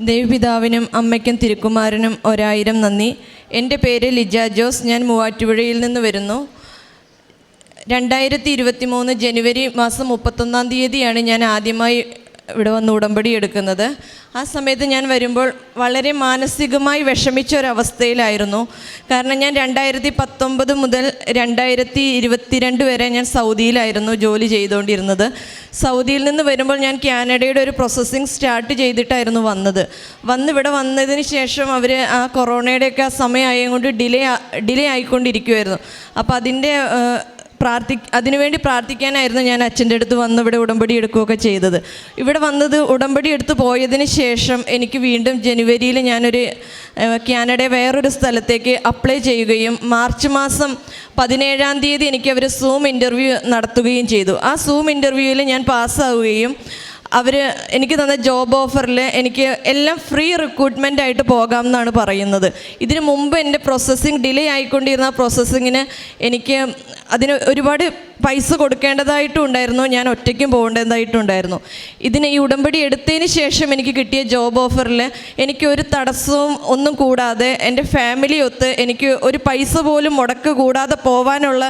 ദേവപിതാവിനും അമ്മയ്ക്കും തിരുക്കുമാരനും ഒരായിരം നന്ദി. എന്റെ പേര് ലിജ ജോസ്. ഞാൻ മൂവാറ്റുപുഴയിൽ നിന്ന് വരുന്നു. രണ്ടായിരത്തി ഇരുപത്തി മൂന്ന് ജനുവരി മാസം മുപ്പത്തൊന്നാം തീയതിയാണ് ഞാൻ ആദ്യമായി ഇവിടെ വന്ന് ഉടമ്പടി എടുക്കുന്നത്. ആ സമയത്ത് ഞാൻ വരുമ്പോൾ വളരെ മാനസികമായി വിഷമിച്ച ഒരവസ്ഥയിലായിരുന്നു കാരണം ഞാൻ രണ്ടായിരത്തി പത്തൊമ്പത് മുതൽ രണ്ടായിരത്തി ഇരുപത്തിരണ്ട് വരെ ഞാൻ സൗദിയിലായിരുന്നു ജോലി ചെയ്തുകൊണ്ടിരുന്നത്. സൗദിയിൽ നിന്ന് വരുമ്പോൾ ഞാൻ കാനഡയുടെ ഒരു പ്രോസസ്സിങ് സ്റ്റാർട്ട് ചെയ്തിട്ടായിരുന്നു വന്നത്. വന്ന് ഇവിടെ വന്നതിന് ശേഷം അവർ ആ കൊറോണയുടെയൊക്കെ ആ സമയമായത് കൊണ്ട് ഡിലേ ഡിലേ ആയിക്കൊണ്ടിരിക്കുമായിരുന്നു അപ്പോൾ അതിന്റെ പ്രാർത്ഥി അതിനുവേണ്ടി പ്രാർത്ഥിക്കാനായിരുന്നു ഞാൻ അച്ഛന്റെ അടുത്ത് വന്ന് ഇവിടെ ഉടമ്പടി എടുക്കുകയൊക്കെ ചെയ്തത്. ഇവിടെ വന്നത് ഉടമ്പടി എടുത്ത് പോയതിന് ശേഷം എനിക്ക് വീണ്ടും ജനുവരിയിൽ ഞാനൊരു കാനഡ വേറൊരു സ്ഥലത്തേക്ക് അപ്ലൈ ചെയ്യുകയും മാർച്ച് മാസം പതിനേഴാം തീയതി എനിക്ക് അവർ സൂം ഇന്റർവ്യൂ നടത്തുകയും ചെയ്തു. ആ സൂം ഇന്റർവ്യൂവിൽ ഞാൻ പാസ്സാവുകയും അവർ എനിക്ക് തന്ന ജോബ് ഓഫറിൽ എനിക്ക് എല്ലാം ഫ്രീ റിക്രൂട്ട്മെന്റ് ആയിട്ട് പോകാം എന്നാണ് പറയുന്നത്. ഇതിനു മുമ്പ് എന്റെ പ്രോസസ്സിങ് ഡിലേ ആയിക്കൊണ്ടിരുന്ന പ്രോസസ്സിങ്ങിന് എനിക്ക് അതിന് ഒരുപാട് പൈസ കൊടുക്കേണ്ടതായിട്ടും ഉണ്ടായിരുന്നു. ഞാൻ ഒറ്റയ്ക്കും പോകേണ്ടതായിട്ടുണ്ടായിരുന്നു. ഇതിന് ഈ ഉടമ്പടി എടുത്തതിന് ശേഷം എനിക്ക് കിട്ടിയ ജോബ് ഓഫറിൽ എനിക്ക് ഒരു തടസ്സവും ഒന്നും കൂടാതെ എന്റെ ഫാമിലി ഒത്ത് എനിക്ക് ഒരു പൈസ പോലും മുടക്ക് കൂടാതെ പോവാനുള്ള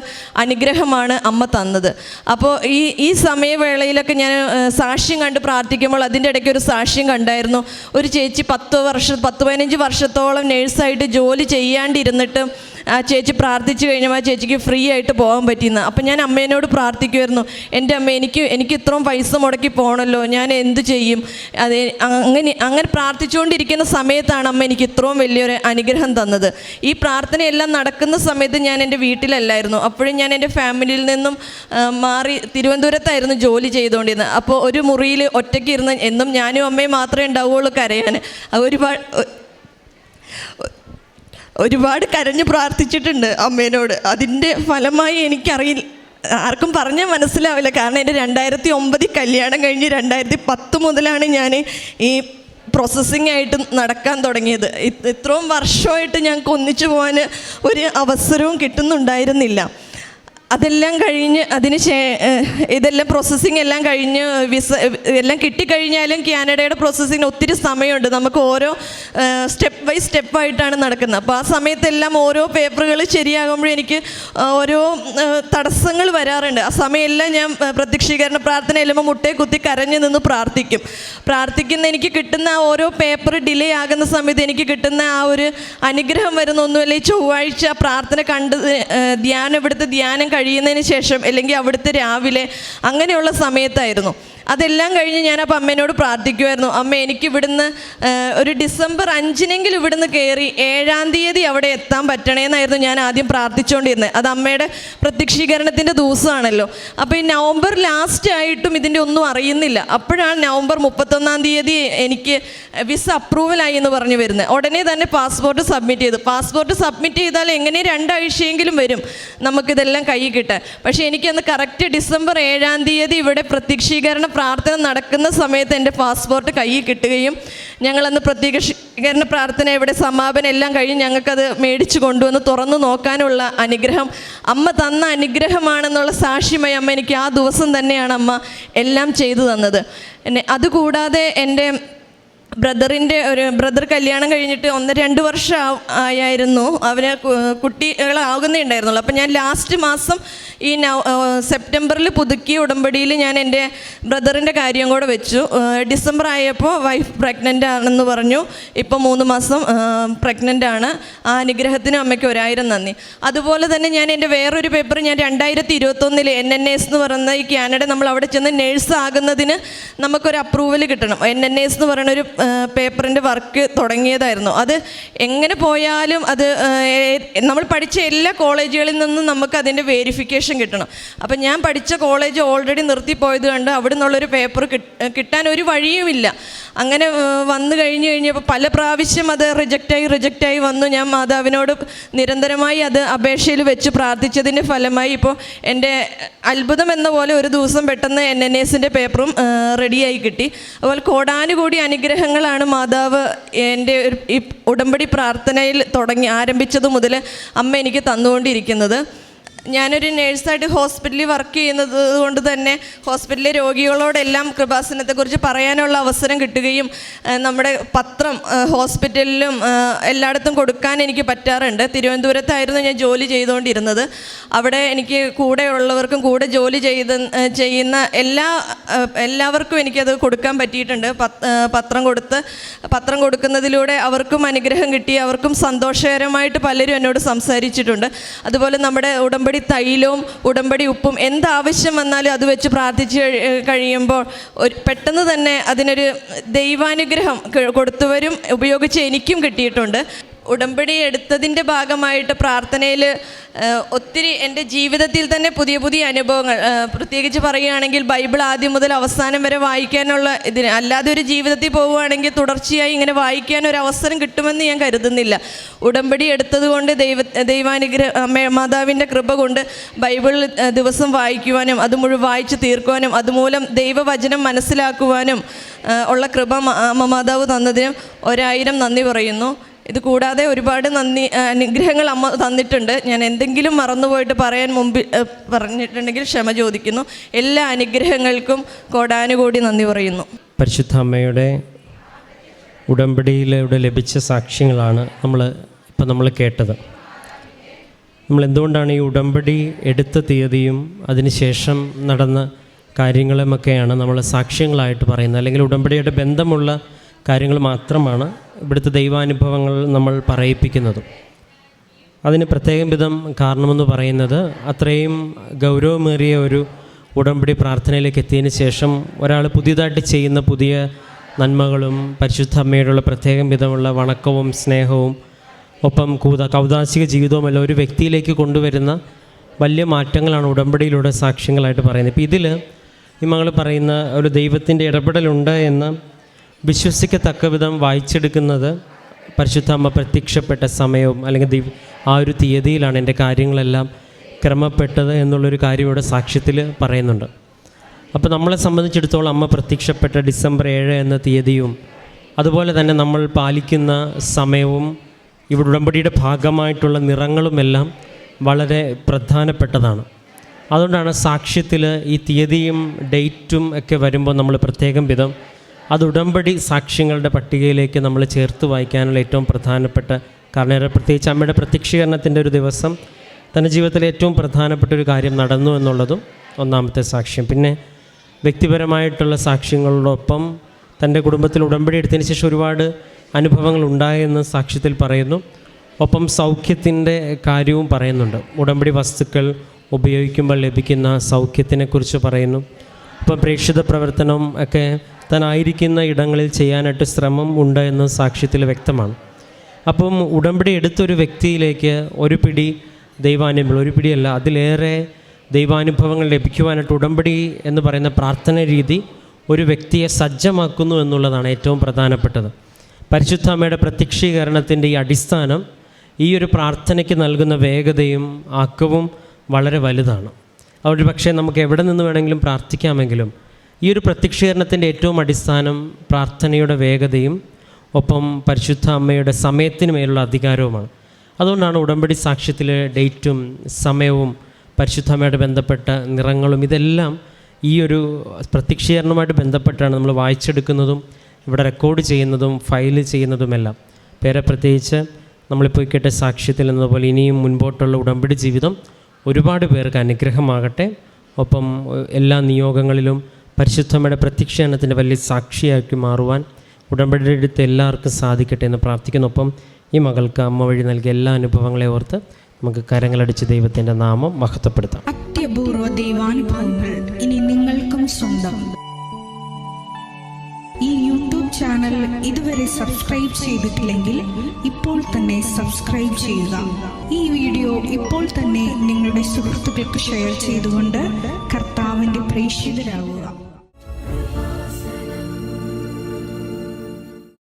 അനുഗ്രഹമാണ് അമ്മ തന്നത്. അപ്പോൾ ഈ ഈ സമയവേളയിലൊക്കെ ഞാൻ സാക്ഷ്യം കണ്ട് പ്രാർത്ഥിക്കുമ്പോൾ അതിന്റെ ഇടയ്ക്ക് ഒരു സാക്ഷ്യം കണ്ടായിരുന്നു. ഒരു ചേച്ചി പത്ത് വർഷം പത്ത് പതിനഞ്ച് വർഷത്തോളം നേഴ്സായിട്ട് ജോലി ചെയ്യാണ്ടിരുന്നിട്ട് ആ ചേച്ചി പ്രാർത്ഥിച്ചു കഴിഞ്ഞപ്പോൾ ആ ചേച്ചിക്ക് ഫ്രീ ആയിട്ട് പോകാൻ പറ്റിയെന്ന്. അപ്പം ഞാൻ അമ്മേനോട് പ്രാർത്ഥിക്കുമായിരുന്നു എന്റെ അമ്മ എനിക്ക് എനിക്ക് ഇത്രയും പൈസ മുടക്കി പോകണമല്ലോ ഞാൻ എന്ത് ചെയ്യും? അത് അങ്ങനെ അങ്ങനെ പ്രാർത്ഥിച്ചുകൊണ്ടിരിക്കുന്ന സമയത്താണ് അമ്മ എനിക്ക് ഇത്രയും വലിയൊരു അനുഗ്രഹം തന്നത്. ഈ പ്രാർത്ഥനയെല്ലാം നടക്കുന്ന സമയത്ത് ഞാൻ എന്റെ വീട്ടിലല്ലായിരുന്നു. അപ്പോഴും ഞാൻ എന്റെ ഫാമിലിയിൽ നിന്നും മാറി തിരുവനന്തപുരത്തായിരുന്നു ജോലി ചെയ്തുകൊണ്ടിരുന്നത്. അപ്പോൾ ഒരു മുറിയിൽ ഒറ്റയ്ക്ക് ഇരുന്ന് എന്നും ഞാനും അമ്മയും മാത്രമേ ഉണ്ടാവുകയുള്ളൂ കരയാൻ. ഒരുപാട് ഒരുപാട് കരഞ്ഞു പ്രാർത്ഥിച്ചിട്ടുണ്ട് അമ്മേനോട്. അതിന്റെ ഫലമായി എനിക്കറിയില്ല. ആർക്കും പറഞ്ഞാൽ മനസ്സിലാവില്ല. കാരണം എന്റെ രണ്ടായിരത്തി ഒമ്പതിൽ കല്യാണം കഴിഞ്ഞ് രണ്ടായിരത്തി പത്ത് മുതലാണ് ഞാൻ ഈ പ്രോസസ്സിംഗ് ആയിട്ട് നടക്കാൻ തുടങ്ങിയത്. ഇത്രയും വർഷമായിട്ട് ഞങ്ങൾക്ക് ഒന്നിച്ചു പോകാൻ ഒരു അവസരവും കിട്ടുന്നുണ്ടായിരുന്നില്ല. അതെല്ലാം കഴിഞ്ഞ് അതിന് ശേ ഇതെല്ലാം പ്രോസസ്സിങ് എല്ലാം കഴിഞ്ഞ് വിസ എല്ലാം കിട്ടിക്കഴിഞ്ഞാലും കാനഡയുടെ പ്രോസസ്സിങ്ങിന് ഒത്തിരി സമയമുണ്ട്. നമുക്ക് ഓരോ സ്റ്റെപ്പ് ബൈ സ്റ്റെപ്പായിട്ടാണ് നടക്കുന്നത്. അപ്പോൾ ആ സമയത്തെല്ലാം ഓരോ പേപ്പറുകൾ ശരിയാകുമ്പോഴും എനിക്ക് ഓരോ തടസ്സങ്ങൾ വരാറുണ്ട്. ആ സമയമെല്ലാം ഞാൻ പ്രത്യക്ഷീകരണ പ്രാർത്ഥന എല്ലുമ്പോൾ മുട്ടയെ കുത്തി കരഞ്ഞു നിന്ന് പ്രാർത്ഥിക്കും. പ്രാർത്ഥിക്കുന്ന എനിക്ക് കിട്ടുന്ന ആ ഓരോ പേപ്പർ ഡിലേ ആകുന്ന സമയത്ത് എനിക്ക് കിട്ടുന്ന ആ ഒരു അനുഗ്രഹം വരുന്ന ഒന്നുമല്ല ഈ ചൊവ്വാഴ്ച പ്രാർത്ഥന കണ്ട് ധ്യാനം ഇവിടുത്തെ ധ്യാനം കഴിയുന്നതിന് ശേഷം അല്ലെങ്കിൽ അവിടുത്തെ രാവിലെ അങ്ങനെയുള്ള സമയത്തായിരുന്നു. അതെല്ലാം കഴിഞ്ഞ് ഞാൻ അപ്പം അമ്മേനോട് പ്രാർത്ഥിക്കുമായിരുന്നു അമ്മ എനിക്ക് ഇവിടുന്ന് ഒരു ഡിസംബർ അഞ്ചിനെങ്കിലും ഇവിടുന്ന് കയറി ഏഴാം തീയതി അവിടെ എത്താൻ പറ്റണേന്നായിരുന്നു ഞാൻ ആദ്യം പ്രാർത്ഥിച്ചുകൊണ്ടിരുന്നത് അത് അമ്മയുടെ പ്രത്യക്ഷീകരണത്തിന്റെ ദിവസമാണല്ലോ. അപ്പോൾ ഈ നവംബർ ലാസ്റ്റ് ആയിട്ടും ഇതിന്റെ ഒന്നും അറിയുന്നില്ല. അപ്പോഴാണ് നവംബർ മുപ്പത്തൊന്നാം തീയതി എനിക്ക് വിസ അപ്രൂവലായി എന്ന് പറഞ്ഞു വരുന്നത്. ഉടനെ തന്നെ പാസ്പോർട്ട് സബ്മിറ്റ് ചെയ്തു. പാസ്പോർട്ട് സബ്മിറ്റ് ചെയ്താൽ എങ്ങനെ രണ്ടാഴ്ചയെങ്കിലും വരും നമുക്കിതെല്ലാം കൈ കിട്ടാൻ. പക്ഷേ എനിക്കന്ന് കറക്റ്റ് ഡിസംബർ ഏഴാം തീയതി ഇവിടെ പ്രത്യക്ഷീകരണ പ്രാർത്ഥന നടക്കുന്ന സമയത്ത് എന്റെ പാസ്പോർട്ട് കയ്യിൽ കിട്ടുകയും ഞങ്ങളന്ന് പ്രത്യേകീകരണ പ്രാർത്ഥന ഇവിടെ സമാപനം എല്ലാം കഴിഞ്ഞ് ഞങ്ങൾക്കത് മേടിച്ചു കൊണ്ടുവന്ന് തുറന്നു നോക്കാനുള്ള അനുഗ്രഹം. അമ്മ തന്ന അനുഗ്രഹമാണെന്നുള്ള സാക്ഷ്യമായി അമ്മ എനിക്ക് ആ ദിവസം തന്നെയാണ് അമ്മ എല്ലാം ചെയ്തു തന്നത്. എന്നെ അതുകൂടാതെ എന്റെ ബ്രദറിന്റെ ഒരു ബ്രദർ കല്യാണം കഴിഞ്ഞിട്ട് ഒന്ന് രണ്ട് വർഷം ആയായിരുന്നു. അവന് കുട്ടികളാകുന്നേ ഉണ്ടായിരുന്നുള്ളൂ അപ്പം ഞാൻ ലാസ്റ്റ് മാസം ഈ സെപ്റ്റംബറിൽ പുതുക്കിയ ഉടമ്പടിയിൽ ഞാൻ എന്റെ ബ്രദറിന്റെ കാര്യം കൂടെ വെച്ചു. ഡിസംബർ ആയപ്പോൾ വൈഫ് പ്രഗ്നന്റ് ആണെന്ന് പറഞ്ഞു. ഇപ്പോൾ മൂന്ന് മാസം പ്രഗ്നന്റ് ആണ്. ആ അനുഗ്രഹത്തിനും അമ്മയ്ക്ക് ഒരായിരം നന്ദി. അതുപോലെ തന്നെ ഞാൻ എന്റെ വേറൊരു പേപ്പർ ഞാൻ രണ്ടായിരത്തി ഇരുപത്തൊന്നിൽ എൻ എൻ എസ് എന്ന് പറയുന്ന ഈ കാനഡ നമ്മൾ അവിടെ ചെന്ന് നേഴ്സ് ആകുന്നതിന് നമുക്കൊരു അപ്രൂവൽ കിട്ടണം. എൻ എൻ എസ് എന്ന് പറയുന്ന ഒരു പേപ്പറിന്റെ വർക്ക് തുടങ്ങിയതായിരുന്നു. അത് എങ്ങനെ പോയാലും അത് നമ്മൾ പഠിച്ച എല്ലാ കോളേജുകളിൽ നിന്നും നമുക്ക് അതിന്റെ വേരിഫിക്കേഷൻ കിട്ടണം. അപ്പം ഞാൻ പഠിച്ച കോളേജ് ഓൾറെഡി നിർത്തിപ്പോയത് കണ്ട് അവിടെ നിന്നുള്ളൊരു പേപ്പർ കിട്ടാൻ ഒരു വഴിയുമില്ല. അങ്ങനെ വന്നു കഴിഞ്ഞു കഴിഞ്ഞപ്പോൾ പല പ്രാവശ്യം അത് റിജക്റ്റായി റിജക്റ്റായി വന്നു. ഞാൻ മാതാവിനോട് നിരന്തരമായി അത് അപേക്ഷയിൽ വെച്ച് പ്രാർത്ഥിച്ചതിന്റെ ഫലമായി ഇപ്പോൾ എന്റെ അത്ഭുതം എന്ന പോലെ ഒരു ദിവസം പെട്ടെന്ന് എൻ എൻ എസിന്റെ പേപ്പറും റെഡിയായി കിട്ടി. അതുപോലെ കോടാനുകൂടി അനുഗ്രഹങ്ങളാണ് മാതാവ് എന്റെ ഒരു ഉടമ്പടി പ്രാർത്ഥനയിൽ തുടങ്ങി ആരംഭിച്ചത് മുതൽ അമ്മ എനിക്ക് തന്നുകൊണ്ടിരിക്കുന്നത്. ഞാനൊരു നേഴ്സായിട്ട് ഹോസ്പിറ്റലിൽ വർക്ക് ചെയ്യുന്നത് കൊണ്ട് തന്നെ ഹോസ്പിറ്റലിലെ രോഗികളോടെല്ലാം കൃപാസനത്തെക്കുറിച്ച് പറയാനുള്ള അവസരം കിട്ടുകയും നമ്മുടെ പത്രം ഹോസ്പിറ്റലിലും എല്ലായിടത്തും കൊടുക്കാൻ എനിക്ക് പറ്റാറുണ്ട്. തിരുവനന്തപുരത്തായിരുന്നു ഞാൻ ജോലി ചെയ്തുകൊണ്ടിരുന്നത്. അവിടെ എനിക്ക് കൂടെയുള്ളവർക്കും കൂടെ ജോലി ചെയ്ത് ചെയ്യുന്ന എല്ലാ എല്ലാവർക്കും എനിക്കത് കൊടുക്കാൻ പറ്റിയിട്ടുണ്ട്. പത്രം കൊടുത്ത് പത്രം കൊടുക്കുന്നതിലൂടെ അവർക്കും അനുഗ്രഹം കിട്ടി അവർക്കും സന്തോഷകരമായിട്ട് പലരും എന്നോട് സംസാരിച്ചിട്ടുണ്ട്. അതുപോലെ നമ്മുടെ ഉടമ്പടി തൈലവും ഉടമ്പടി ഉപ്പും എന്താവശ്യം വന്നാലും അത് വെച്ച് പ്രാർത്ഥിച്ച് കഴിയുമ്പോൾ ഒരു പെട്ടെന്ന് തന്നെ അതിനൊരു ദൈവാനുഗ്രഹം കൊടുത്തവരും ഉപയോഗിച്ച് എനിക്കും കിട്ടിയിട്ടുണ്ട്. ഉടമ്പടി എടുത്തതിന്റെ ഭാഗമായിട്ട് പ്രാർത്ഥനയിൽ ഒത്തിരി എന്റെ ജീവിതത്തിൽ തന്നെ പുതിയ പുതിയ അനുഭവങ്ങൾ പ്രത്യേകിച്ച് പറയുകയാണെങ്കിൽ ബൈബിൾ ആദ്യം മുതൽ അവസാനം വരെ വായിക്കാനുള്ള ഇതിന് അല്ലാതെ ഒരു ജീവിതത്തിൽ പോവുകയാണെങ്കിൽ തുടർച്ചയായി ഇങ്ങനെ വായിക്കാൻ ഒരു അവസരം കിട്ടുമെന്ന് ഞാൻ കരുതുന്നില്ല. ഉടമ്പടി എടുത്തതുകൊണ്ട് ദൈവ ദൈവാനുഗ്രഹ മാതാവിന്റെ കൃപ കൊണ്ട് ബൈബിൾ ദിവസം വായിക്കുവാനും അത് മുഴുവൻ വായിച്ച് തീർക്കുവാനും അതുമൂലം ദൈവവചനം മനസ്സിലാക്കുവാനും ഉള്ള കൃപ അമ്മ മാതാവ് തന്നതിനും ഒരായിരം നന്ദി പറയുന്നു. ഇത് കൂടാതെ ഒരുപാട് നന്ദി അനുഗ്രഹങ്ങൾ അമ്മ തന്നിട്ടുണ്ട്. ഞാൻ എന്തെങ്കിലും മറന്നുപോയിട്ട് പറയാൻ മുമ്പിൽ പറഞ്ഞിട്ടുണ്ടെങ്കിൽ ക്ഷമ ചോദിക്കുന്നു. എല്ലാ അനുഗ്രഹങ്ങൾക്കും കോടാനുകൂടി നന്ദി പറയുന്നു. പരിശുദ്ധ അമ്മയുടെ ഉടമ്പടിയിലൂടെ ലഭിച്ച സാക്ഷ്യങ്ങളാണ് നമ്മൾ ഇപ്പം നമ്മൾ കേട്ടത്. നമ്മൾ എന്തുകൊണ്ടാണ് ഈ ഉടമ്പടി എടുത്ത തീയതിയും അതിനുശേഷം നടന്ന കാര്യങ്ങളുമൊക്കെയാണ് നമ്മൾ സാക്ഷ്യങ്ങളായിട്ട് പറയുന്നത്? അല്ലെങ്കിൽ ഉടമ്പടിയുടെ ബന്ധമുള്ള കാര്യങ്ങൾ മാത്രമാണ് ഇവിടുത്തെ ദൈവാനുഭവങ്ങൾ നമ്മൾ പറയിപ്പിക്കുന്നത്. അതിന് പ്രത്യേകം വിധം കാരണമെന്ന് പറയുന്നത് അത്രയും ഗൗരവമേറിയ ഒരു ഉടമ്പടി പ്രാർത്ഥനയിലേക്ക് എത്തിയതിന് ശേഷം ഒരാൾ പുതിയതായിട്ട് ചെയ്യുന്ന പുതിയ നന്മകളും പരിശുദ്ധ അമ്മയോടുള്ള പ്രത്യേകം വിധമുള്ള വണക്കവും സ്നേഹവും ഒപ്പം കൂത കൗതാശിക ജീവിതവുമല്ല ഒരു വ്യക്തിയിലേക്ക് കൊണ്ടുവരുന്ന വലിയ മാറ്റങ്ങളാണ് ഉടമ്പടിയിലൂടെ സാക്ഷ്യങ്ങളായിട്ട് പറയുന്നത്. ഇപ്പോൾ ഇതിൽ ഈ മകൾ പറയുന്ന ഒരു ദൈവത്തിന്റെ ഇടപെടലുണ്ട് എന്ന് വിശ്വസിക്കത്തക്ക വിധം വായിച്ചെടുക്കുന്നത് പരിശുദ്ധ അമ്മ പ്രത്യക്ഷപ്പെട്ട സമയവും അല്ലെങ്കിൽ ആ ഒരു തീയതിയിലാണ് എന്റെ കാര്യങ്ങളെല്ലാം ക്രമപ്പെട്ടത് എന്നുള്ളൊരു കാര്യം ഇവിടെ സാക്ഷ്യത്തിൽ പറയുന്നുണ്ട്. അപ്പോൾ നമ്മളെ സംബന്ധിച്ചിടത്തോളം അമ്മ പ്രത്യക്ഷപ്പെട്ട ഡിസംബർ ഏഴ് എന്ന തീയതിയും അതുപോലെ തന്നെ നമ്മൾ പാലിക്കുന്ന സമയവും ഇവിടെ ഉടമ്പടിയുടെ ഭാഗമായിട്ടുള്ള നിറങ്ങളുമെല്ലാം വളരെ പ്രധാനപ്പെട്ടതാണ്. അതുകൊണ്ടാണ് സാക്ഷ്യത്തിൽ ഈ തീയതിയും ഡേറ്റും ഒക്കെ വരുമ്പോൾ നമ്മൾ പ്രത്യേകം വിധം അത് ഉടമ്പടി സാക്ഷ്യങ്ങളുടെ പട്ടികയിലേക്ക് നമ്മൾ ചേർത്ത് വായിക്കാനുള്ള ഏറ്റവും പ്രധാനപ്പെട്ട കാരണം പ്രത്യേകിച്ച് അമ്മയുടെ പ്രത്യക്ഷീകരണത്തിന്റെ ഒരു ദിവസം തന്റെ ജീവിതത്തിലെ ഏറ്റവും പ്രധാനപ്പെട്ട ഒരു കാര്യം നടന്നു എന്നുള്ളതും ഒന്നാമത്തെ സാക്ഷ്യം. പിന്നെ വ്യക്തിപരമായിട്ടുള്ള സാക്ഷ്യങ്ങളോടൊപ്പം തന്റെ കുടുംബത്തിൽ ഉടമ്പടി എടുത്തതിന് ശേഷം ഒരുപാട് അനുഭവങ്ങൾ ഉണ്ടായെന്ന് സാക്ഷ്യത്തിൽ പറയുന്നു. ഒപ്പം സൗഖ്യത്തിന്റെ കാര്യവും പറയുന്നുണ്ട്. ഉടമ്പടി വസ്തുക്കൾ ഉപയോഗിക്കുമ്പോൾ ലഭിക്കുന്ന സൗഖ്യത്തിനെക്കുറിച്ച് പറയുന്നു. ഇപ്പം പ്രേക്ഷിത പ്രവർത്തനം ഒക്കെ താനായിരിക്കുന്ന ഇടങ്ങളിൽ ചെയ്യാനായിട്ട് ശ്രമം ഉണ്ട് എന്ന് സാക്ഷ്യത്തിൽ വ്യക്തമാണ്. അപ്പം ഉടമ്പടി എടുത്തൊരു വ്യക്തിയിലേക്ക് ഒരു പിടി ദൈവാനുഭവം ഒരു പിടിയല്ല അതിലേറെ ദൈവാനുഭവങ്ങൾ ലഭിക്കുവാനായിട്ട് ഉടമ്പടി എന്ന് പറയുന്ന പ്രാർത്ഥന രീതി ഒരു വ്യക്തിയെ സജ്ജമാക്കുന്നു എന്നുള്ളതാണ് ഏറ്റവും പ്രധാനപ്പെട്ടത്. പരിശുദ്ധ അമ്മയുടെ പ്രത്യക്ഷീകരണത്തിന്റെ ഈ അടിസ്ഥാനം ഈ ഒരു പ്രാർത്ഥനയ്ക്ക് നൽകുന്ന വേഗതയും ആക്കവും വളരെ വലുതാണ്. അതുകൊണ്ട് പക്ഷേ നമുക്ക് എവിടെ നിന്ന് വേണമെങ്കിലും പ്രാർത്ഥിക്കാമെങ്കിലും ഈ ഒരു പ്രത്യക്ഷീകരണത്തിന്റെ ഏറ്റവും അടിസ്ഥാനം പ്രാർത്ഥനയുടെ വേഗതയും ഒപ്പം പരിശുദ്ധ അമ്മയുടെ സമയത്തിന് മേലുള്ള അധികാരവുമാണ്. അതുകൊണ്ടാണ് ഉടമ്പടി സാക്ഷ്യത്തിലെ ഡേറ്റും സമയവും പരിശുദ്ധ അമ്മയുടെ ബന്ധപ്പെട്ട നിറങ്ങളും ഇതെല്ലാം ഈ ഒരു പ്രത്യക്ഷീകരണവുമായിട്ട് ബന്ധപ്പെട്ടാണ് നമ്മൾ വായിച്ചെടുക്കുന്നതും ഇവിടെ റെക്കോർഡ് ചെയ്യുന്നതും ഫയൽ ചെയ്യുന്നതുമെല്ലാം. പേരെ പ്രത്യേകിച്ച് നമ്മളിപ്പോൾ കേട്ട സാക്ഷ്യത്തിൽ എന്നതുപോലെ ഇനിയും മുൻപോട്ടുള്ള ഉടമ്പടി ജീവിതം ഒരുപാട് പേർക്ക് അനുഗ്രഹമാകട്ടെ. ഒപ്പം എല്ലാ നിയോഗങ്ങളിലും പരിശുദ്ധമ്മയുടെ പ്രത്യക്ഷീകരണത്തിന്റെ വലിയ സാക്ഷിയാക്കി മാറുവാൻ ഉടമ്പടി എടുത്ത് എല്ലാവർക്കും സാധിക്കട്ടെ എന്ന് പ്രാർത്ഥിക്കുന്നു. ഒപ്പം ഈ മകൾക്ക് അമ്മ വഴി നൽകിയ എല്ലാ അനുഭവങ്ങളെ ഓർത്ത് നമുക്ക് കരങ്ങളടിച്ച് ദൈവത്തിന്റെ നാമം മഹത്വപ്പെടുത്താം. അത്യപൂർവ ദൈവാനുഭവങ്ങൾ ഇനി നിങ്ങൾക്കും സ്വന്തം. ഈ യൂട്യൂബ് ചാനൽ ഇതുവരെ സബ്സ്ക്രൈബ് ചെയ്തിട്ടില്ലെങ്കിൽ ഇപ്പോൾ തന്നെ സബ്സ്ക്രൈബ് ചെയ്യുക. ഈ വീഡിയോ ഇപ്പോൾ തന്നെ നിങ്ങളുടെ സുഹൃത്തുക്കൾക്ക് ഷെയർ ചെയ്തുകൊണ്ട് കർത്താവിന്റെ പ്രേക്ഷിതരാകുക